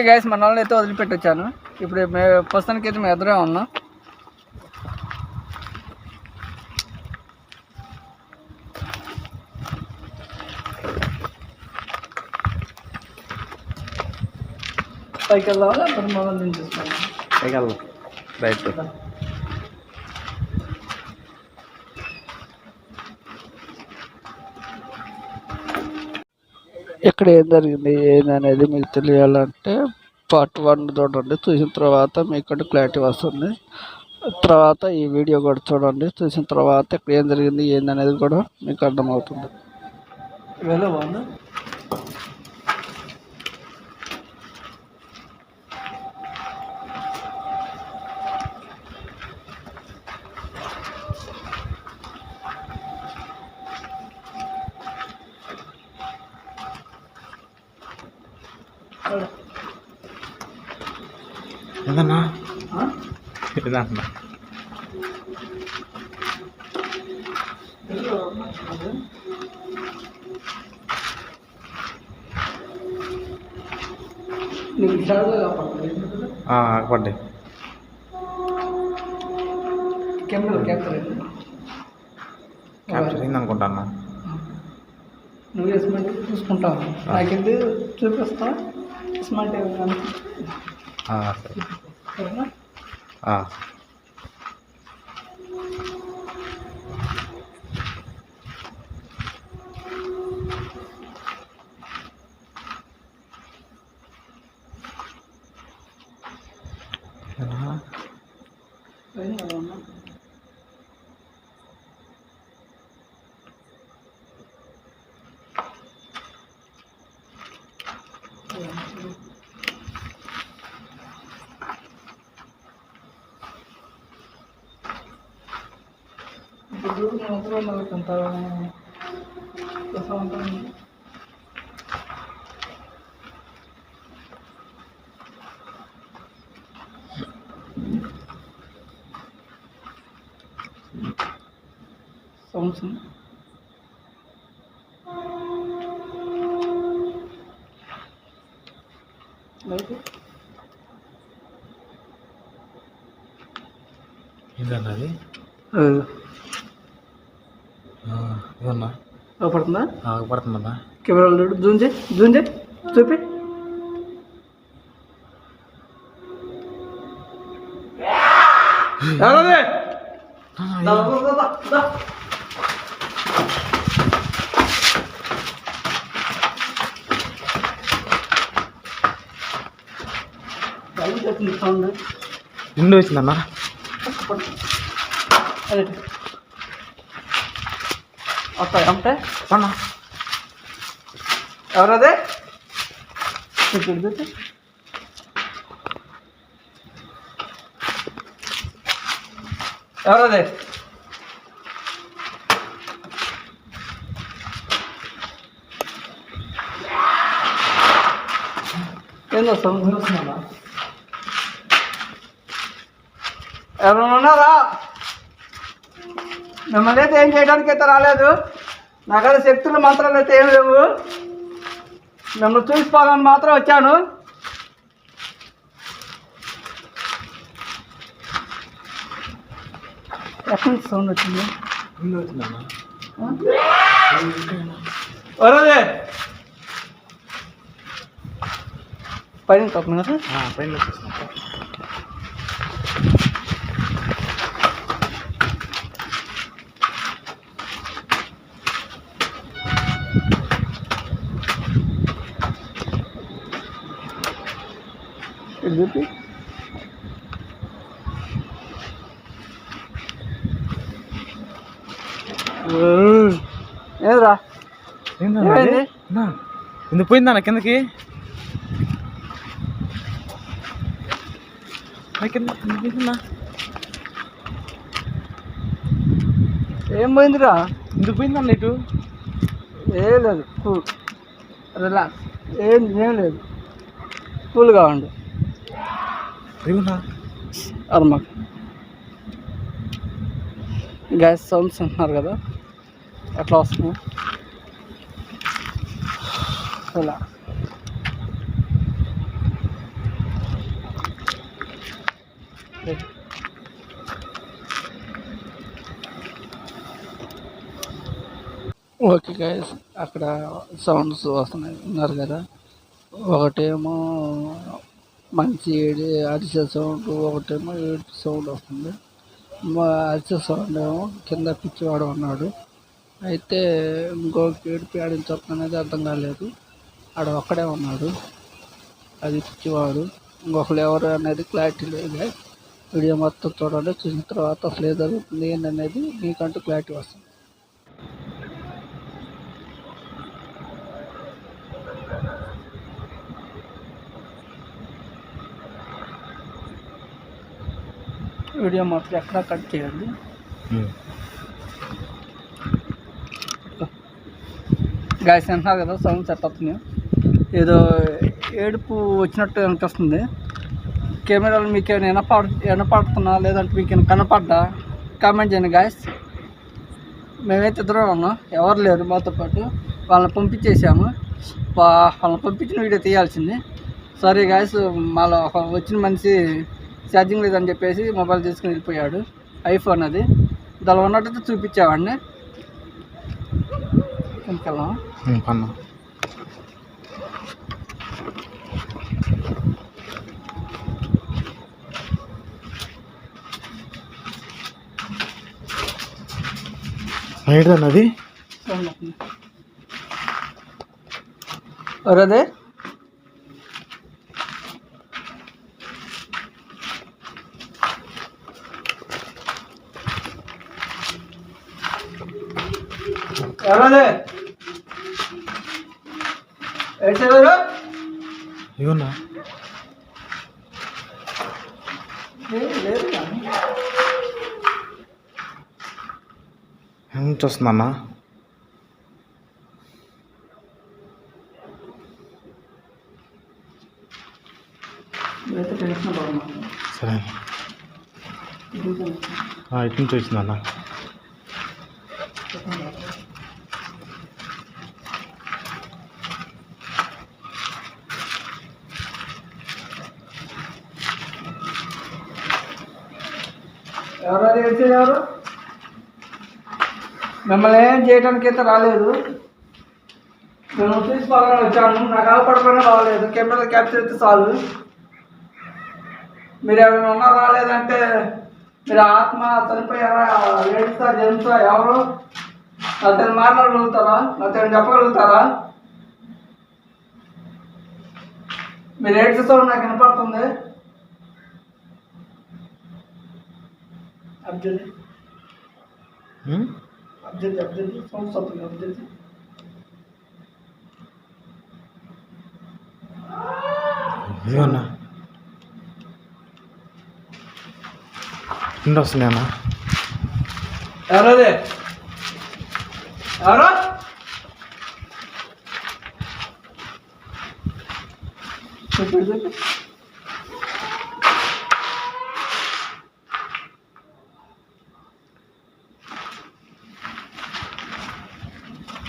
Okay guys మన వాళ్ళని అయితే వదిలిపెట్టి వచ్చాను ఇప్పుడు మే ప్రస్తుతానికి అయితే మేము ఎదురే ఉన్నాం. పైకి వెళ్దాం నుంచి పైకి వెళ్దాం రైట్ ఇక్కడ ఏం జరిగింది ఏందనేది అనేది మీకు తెలియాలంటే పార్ట్ వన్ చూడండి. చూసిన తర్వాత మీకు క్లారిటీ వస్తుంది. తర్వాత ఈ వీడియో కూడా చూడండి. చూసిన తర్వాత ఇక్కడ ఏం జరిగింది ఏందనేది కూడా మీకు అర్థమవుతుంది. ఏదన్నా నీకు షార్ట్గా కాపాడుతుంది పడ్డాయి కెమెరా క్యాప్చర్ అయింది? అనుకుంటా అన్న నువ్వు వేసుకుంటే చూసుకుంటావు? నాకెళ్ళి చూపిస్తా? ఆ, సరే సరేనా ఆ. ఏదన్నా? పైన ఎవరన్నా? ఇప్పుడు మాత్రం నాకు అంత ప్రశాంతంగా ఆ, ఏదన్నా పడుతుందా ఆగపడుతుందన్నా. కెమెరాలో జూమ్ చేయి జూమ్ చేయి. చూపి? దా, దా, దా, దా, దా. బయట చెప్తుంది సౌండ్ నిండు వచ్చిందన్నా అదే వస్తాయి అంటే అన్నా ఎవరదే ఇప్పుడు చూపి ఎవరదే ఏందో సౌండ్ వస్తుందా ఎవరైనా ఉన్నారా? మిమ్మల్ని అయితే ఏం చేయడానికి అయితే రాలేదు. నాకైతే శక్తులు మంత్రాలు అయితే ఏం లేవు. మిమ్మల్ని చూసుకోవాలని మాత్రం వచ్చాను. ఎక్కడి నుంచి సౌండ్ వచ్చింది వరదే పైన ఆ, పైన వచ్చేసిందన్నా ఇది చూపి ఏదిరా? ఎందుకు పోయిందన్న కిందకి. ఏం పోయిందిరా? ఎందుకు పోయిందన్న ఇటు? ఏం లేదు కూల్. రిలాక్స్. ఏం ఏం లేదు. కూల్గా ఉండు. ఏమన్నా అర్మక్ గ్యాస్ సౌండ్స్ అంటున్నారు కదా? ఎట్లా వస్తున్నాయి అసలు ఓకే గైస్ అక్కడ సౌండ్స్ వస్తున్నాయి. విన్నారు కదా? ఒకటేమో మంచి ఏడి అరిసె సౌండ్ ఒకటేమో ఏడు సౌండ్ వస్తుంది. మా అరిసే సౌండ్ ఏమో కింద పిచ్చివాడు ఉన్నాడు అయితే ఇంకో ఏడిపి ఆడిన ఆడించొక్క అనేది అర్థం కాలేదు. ఆడ ఒక్కడే ఉన్నాడు. అది పిచ్చివాడు. ఇంకొకరు ఎవరు అనేది క్లారిటీ లేదు. వీడియో మొత్తం చూడండి చూసిన తర్వాత అసలు ఏం ఏంటనేది మీకంటూ క్లారిటీ వస్తుంది. వీడియో మాత్రం ఎక్కడా కట్ చేయండి. గాయస్ అంటున్నారు కదా సౌండ్ సెట్ అవుతుంది ఏదో ఏడుపు వచ్చినట్టు అనిపిస్తుంది. కెమెరాలు మీకు ఏమైనా వినపడ వినపడుతున్నా లేదంటే మీకు ఏమైనా కనపడ్డా కామెంట్ చేయండి గాయస్. మేమైతే ఇద్దరు ఉన్నాం ఎవరు లేరు మాతో పాటు. వాళ్ళని పంపించేసాము. వాళ్ళని పంపించిన వీడియో తీయాల్సింది. సారీ గాయస్ మాలో ఒక వచ్చిన మనిషి ఛార్జింగ్ లేదని చెప్పేసి మొబైల్ తీసుకుని వెళ్ళిపోయాడు. ఐఫోన్ అది. దానిలో ఉన్నట్టయితే చూపించావాడిని. వెనకెళ్ళాం పన్నా. ఏంటన్నా అది అదే ఎవరదే ఎవరు ఇవన్నా లేదు కానీ ఎంత వస్తుందన్నా. సరే ఇటు నుంచి వచ్చిందన్నా ఎవరు అది ఏడ్చేది ఎవరు మిమ్మల్ని ఏం చేయడానికి అయితే రాలేదు. నేను తీసుకోవాలని వచ్చాను. నాకు ఆపడకుండా రాలేదు. కెమెరా క్యాప్చర్ అయితే చాలు. మీరు ఎవరైనా ఉన్నా రాలేదంటే మీరు ఆత్మ చనిపోయారా? ఏడుస్తా జంతుతా ఎవరు? నాతో మాట్లాడగలుగుతారా? నాతో చెప్పగలుగుతారా? మీరు ఏడ్చుతో నాకు వినపడుతుంది. అబ్జల్ ఉం? అబ్జల్ అబ్జల్ సౌండ్ వస్తుంది అబ్జల్ ఇవన్నా రెండు వస్తున్నాయి అన్న ఎవరది ఎవరు చెప్పు చెప్పు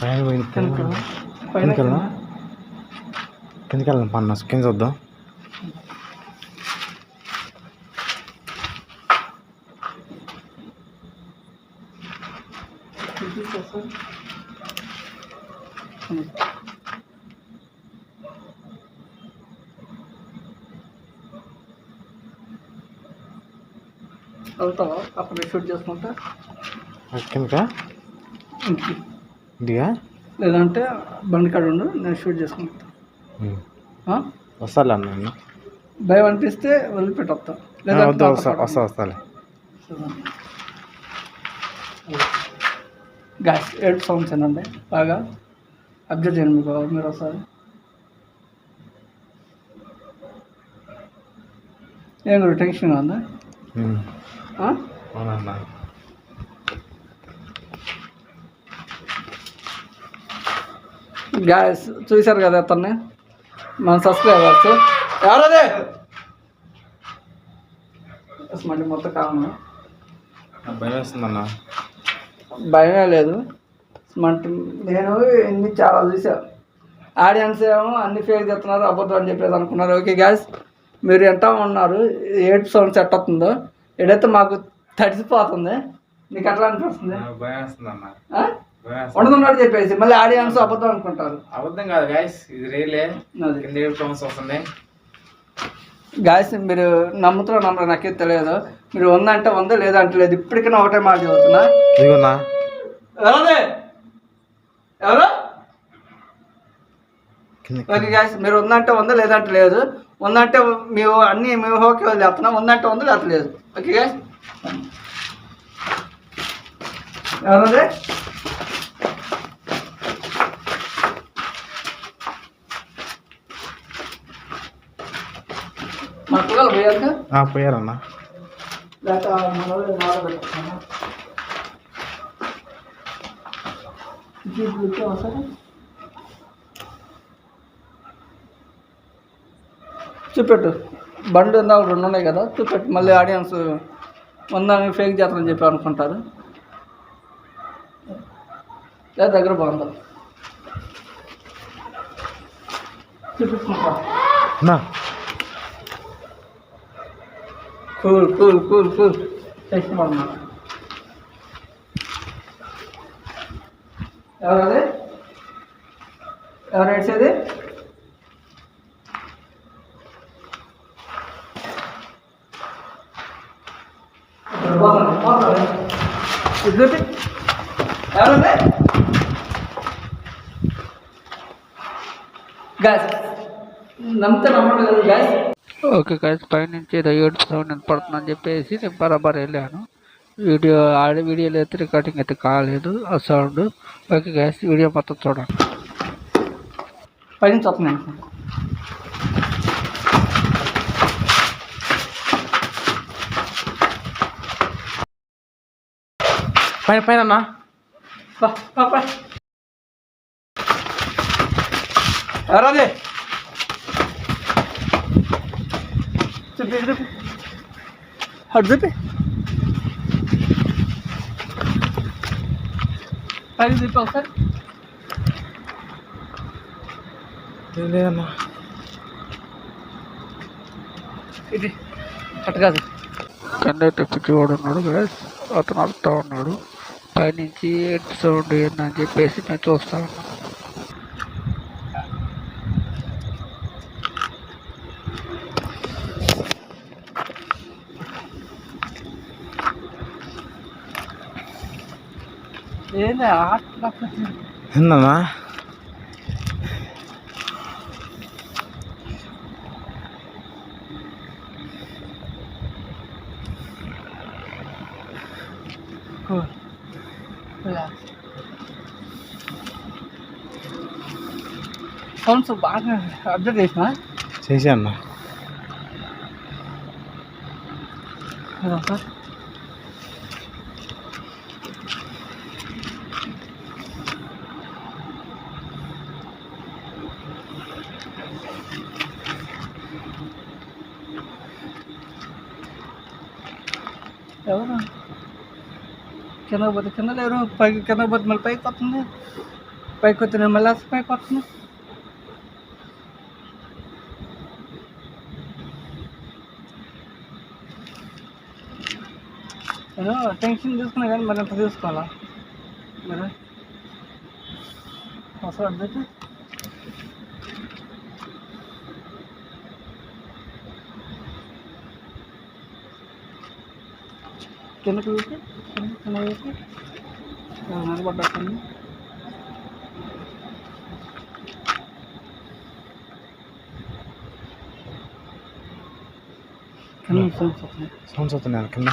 పైన పోయింది కిందకి. పైన కిందకి వెళ్ళాం పన్న కింద చూద్దాం వెళ్తావా? అక్కడ షూట్ చేసుకుంటా? కిందకా? ఇదిగా లేదంటే బండి కాడ ఉండు నేను షూట్ చేసుకుంటా. ఉం. ఆ? వస్తాలే అన్న నేను. భయం అనిపిస్తే వదిలిపెట్టొస్తా ఆ, వద్దు వస్తా వస్తా వస్తాలే. గ్యాస్ ఎయిట్ సౌండ్స్ ఏనండి బాగా అబ్జర్వ్ చేయండి మీకు మీరు ఒకసారి. ఏం టెన్షన్ ఉందా? ఉం. ఆ? అవునన్నా గ్యాస్ చూశారు కదా అతన్ని? మన సబ్స్క్రైబర్స్ ఎవరదే? మళ్ళీ మొత్తం కావాలి. భయం వేస్తుందన్నా భయమే లేదు. స్మంట్ నేను ఇన్ని చాలా చూసా ఆడియన్స్ ఏమో అన్ని ఫేక్ చెప్తున్నారు అబద్ధం అని చెప్పేసి అనుకున్నారు. ఓకే గ్యాస్ మీరు ఎంత ఉన్నారు? ఏడు సౌండ్ సెట్ అవుతుందో ఏడైతే మాకు తడిసిపోతుంది. నీకు ఎట్లా అనిపిస్తుంది? భయం వేస్తుంది ఉండదున్నట్టు చెప్పేసి మళ్ళీ ఆడియన్స్ అబద్ధం అనుకుంటారు. అబద్ధం కాదు గాయస్ ఇది రియలే. కింద వస్తుంది గాయస్ మీరు నమ్ముతారో నమ్మరు నాకే తెలియదు. మీరు ఉందంటే ఉందో లేదంటే లేదు ఇప్పటికైనా ఒకటే మాట చెబుతున్నా. ఇదిగోనా. ఎవరది? ఎవరు? ఓకే గాయస్ మీరు ఉందంటే ఉందో లేదంటే లేదు ఉందంటే మేము అన్ని మేము ఓకే వదిలేస్తున్నాం ఉందంటే ఉందో లేకపోతే లేదు ఓకే గాయస్ ఎవరది మా పిల్లలు పోయాక ఆ, పోయారన్న లేక మన వాళ్ళు నాలో పెట్టుకున్నారా? ఇది ఇప్పుడు ఇచ్చావా సార్? చూపెట్టు. బండి ఇందాక రెండు ఉన్నాయి కదా. చూపెట్టు. మళ్ళీ ఆడియన్స్ ఉందని ఫేక్ చేస్తారని చెప్పి అనుకుంటారు. లేదా దగ్గర బాగుందా చూపించుకుంటా అన్నా కూల్ కూల్ కూల్ కూల్ చేసినమ్మా ఎవరది? ఎవరు ఏడ్చేది ఇద్దరు ఎవరది? గ్యాస్ నమ్మితే నమ్మడం లేదు గ్యాస్ ఓకే కాదు పైనుంచి ఏదో ఏడు సౌండ్ పడుతుందని చెప్పేసి నేను బరాబర్ వెళ్ళాను. వీడియో ఆడే వీడియోలో అయితే రికార్డింగ్ అయితే కాలేదు ఆ సౌండ్ ఓకే గ్యాస్ వీడియో మొత్తం చూడండి. పైనుంచి వస్తున్నాయి. పైన పైన అన్నా బా చెప్పి చెప్పి అటు చెప్పి పైకి చెప్పి ఒకసారి లేదు లేదన్నా ఇది అటు కాదు పిచ్చివాడు ఉన్నాడు గ్యాస్ అతను అడుగుతా ఉన్నాడు. పైనుంచి ఎటు సౌండ్ ఏందని చెప్పేసి నేను చూస్తా ఉన్నాను. ఏందన్నా. సౌండ్స్ బాగా అబ్జర్వ్ చేసిన? చేసి అన్న సార్ ఎవరు? కింద పోతే కింద లేరు. పైకి కింద పోతే మళ్ళీ పైకి వస్తుంది. పైకి వస్తే నేను మళ్ళీ అసలు పైకి వస్తుంది. నేను టెన్షన్ తీసుకున్నా కానీ మరి అంత తీసుకోవాలా? మరి? అసలు అడ్డైతే కిందకి వేసి కింద సౌండ్స్ వస్తున్నాయి. సౌండ్స్ వస్తున్నాయి కింద?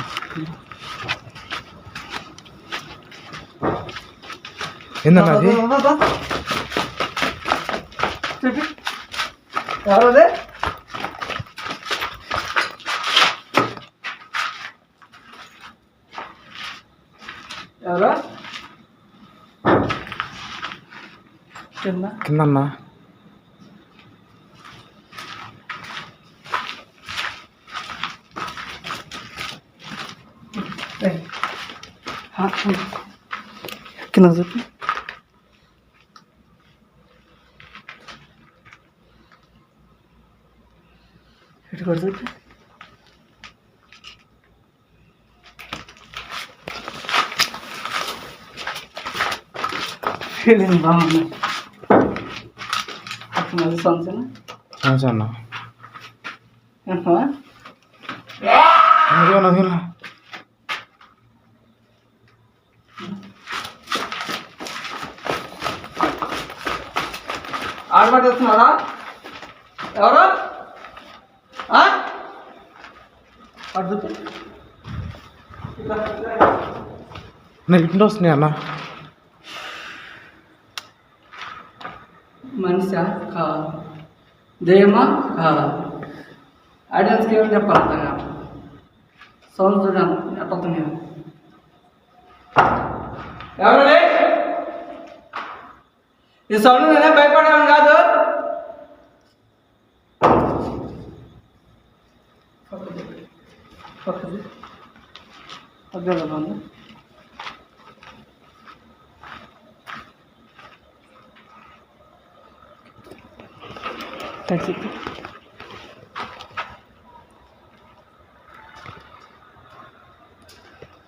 ఏందన్నా అది? చెప్పి. కింద కిందన్నా కింద చెప్పి ఇటు కూడా చెప్పి feeling lonely. ఇటు కొడుతుంది ఫీలింగ్ బాగుంది అట్లా సంవత్సరం మంచిగా అన్న ఏంటా అందుకే నదిలో ఆడబట్టేస్తున్నారా ఎవరు ఆ? అటు చూపి. ఇట్లా. నేను ఇటు వస్తున్నాయి అన్న మనిషా కావాలి దెయ్యమా కావాలి ఆడియన్స్కి ఏమి చెప్పాలి అంతగా సౌండ్ చూడాను ఎట్టవుతుంది ఎవరండి ఈ సౌండ్ నేనే భయపడేవాడు కాదు పక్కది. పక్కది. పక్కది బాగుంది. థ్యాంక్స్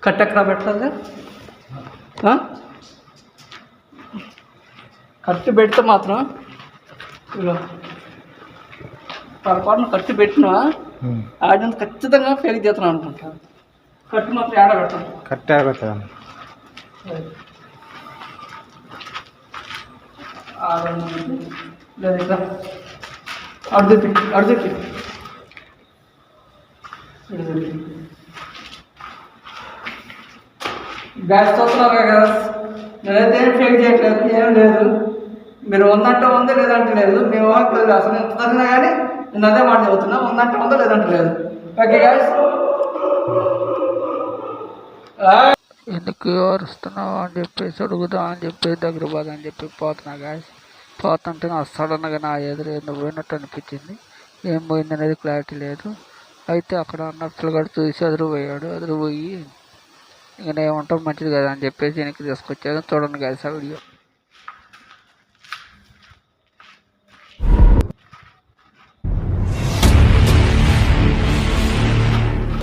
కట్ ఎక్కడ పెట్టాలి? ఆ? కత్తి పెడితే మాత్రం ఇదిగో పొరపాటున కత్తి పెట్టినా. ఆడియన్స్ ఖచ్చితంగా ఫెయిల్ చేస్తున్నాను అనుకుంటా. కత్తి మాత్రం ఏడ పెట్టాలి? కరెక్ట్ అయిపోతుంది అన్న లేదు ఇక్కడ అర్ధపి అర్ధపి బ్యాచ్ చూస్తున్నారు కదా నేనైతే ఏం ఫేక్ చేయట్లేదు ఏం లేదు. మీరు ఉందంటే ఉంది లేదంటే లేదు. మీ వాళ్ళకి లేదు అసలు ఎంత చదివినా కానీ నేను అదే మాట చెబుతున్నా ఉందంటే ఉందో లేదంటే లేదు. ఓకే గ్యాస్ ఎందుకు అరుస్తున్నావు అని చెప్పేసి అడుగుదా అని చెప్పి దగ్గర పోదని అని చెప్పి పోతున్నా గాయస్ పోతుంటే నా సడన్గా నా ఎదురు ఏదో పోయినట్టు అనిపించింది. ఏం పోయింది అనేది క్లారిటీ లేదు. అయితే అక్కడ అన్న పిల్లగాడు చూసి ఎదురు పోయాడు ఎదురు పోయి ఇంకా ఏమంటాం మంచిది కదా అని చెప్పేసి వెనక్కి తీసుకొచ్చాను చూడండి కదా వీడియో.